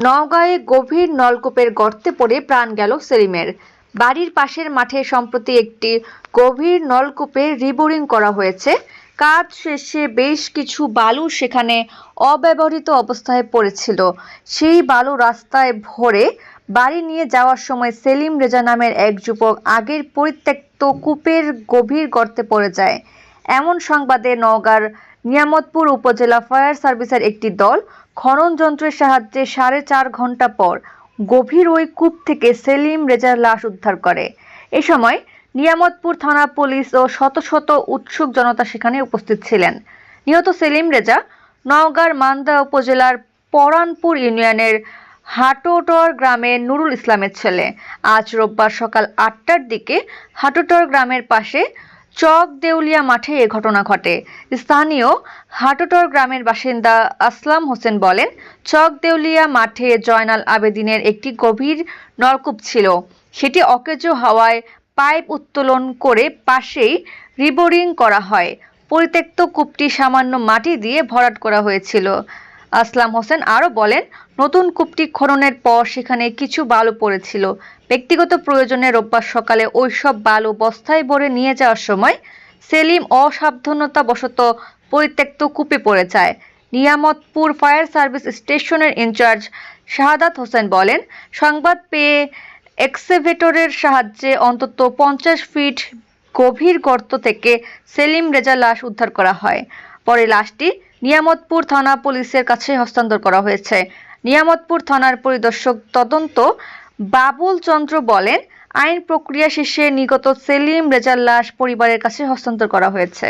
নওগাঁয়ে গভীর নলকূপের গর্তে পড়ে প্রাণ গেল সেলিমের। বাড়ির পাশের মাঠে সম্প্রতি একটি গভীর নলকূপে রিবোরিং করা হয়েছে। কাজ শেষে বেশ কিছু বালু সেখানে অব্যবহৃত অবস্থায় পড়েছিল। সেই বালু রাস্তায় ভরে বাড়ি নিয়ে যাওয়ার সময় সেলিম রেজা নামের এক যুবক আগের পরিত্যক্ত কূপের গভীর গর্তে পড়ে যায়। এমন সংবাদে নওগাঁর নিয়ামতপুর উপজেলা ফায়ার সার্ভিসের একটি দল খনন যন্ত্রের সাহায্যে সাড়ে চার ঘণ্টা পর গভীর ওই কূপ থেকে সেলিম রেজার লাশ উদ্ধার করে। এ সময় নিয়ামতপুর থানা পুলিশ ও শত শত উৎসুক জনতা সেখানে উপস্থিত ছিলেন। নিহত সেলিম রেজা নওগাঁর মান্দা উপজেলার পরানপুর ইউনিয়নের হাটোটর গ্রামের নুরুল ইসলামের ছেলে। আজ রোববার সকাল আটটার দিকে হাটোটর গ্রামের পাশে চক দেউলিয়া মাঠে এ ঘটনা ঘটে। স্থানীয় হাটোটর গ্রামের বাসিন্দা আসলাম হোসেন বলেন, চক দেউলিয়া মাঠে জয়নাল আবেদিনের একটি গভীর নলকূপ ছিল। সেটি অকেজো হাওয়ায় পাইপ উত্তোলন করে পাশেই রিবোরিং করা হয়। পরিত্যক্ত কূপটি সামান্য মাটি দিয়ে ভরাট করা হয়েছিল। আসলাম হোসেন আরও বলেন, নতুন কূপটি খননের পর সেখানে কিছু বালু পড়েছিল। ব্যক্তিগত প্রয়োজনে রোববার সকালে ওইসব বালু বস্তায় ভরে নিয়ে যাওয়ার সময় সেলিম অসাবধানতাবশত পরিত্যক্ত কূপে পড়ে যায়। নিয়ামতপুর ফায়ার সার্ভিস স্টেশনের ইনচার্জ শাহাদাত হোসেন বলেন, সংবাদ পেয়ে এক্সেভেটরের সাহায্যে অন্তত পঞ্চাশ ফিট গভীর গর্ত থেকে সেলিম রেজা লাশ উদ্ধার করা হয়। পরে লাশটি নিয়ামতপুর থানা পুলিশের কাছে হস্তান্তর করা হয়েছে। নিয়ামতপুর থানার পরিদর্শক তদন্ত বাবুল চন্দ্র বলেন, আইন প্রক্রিয়া শেষে নিগত সেলিম রেজার লাশ পরিবারের কাছে হস্তান্তর করা হয়েছে।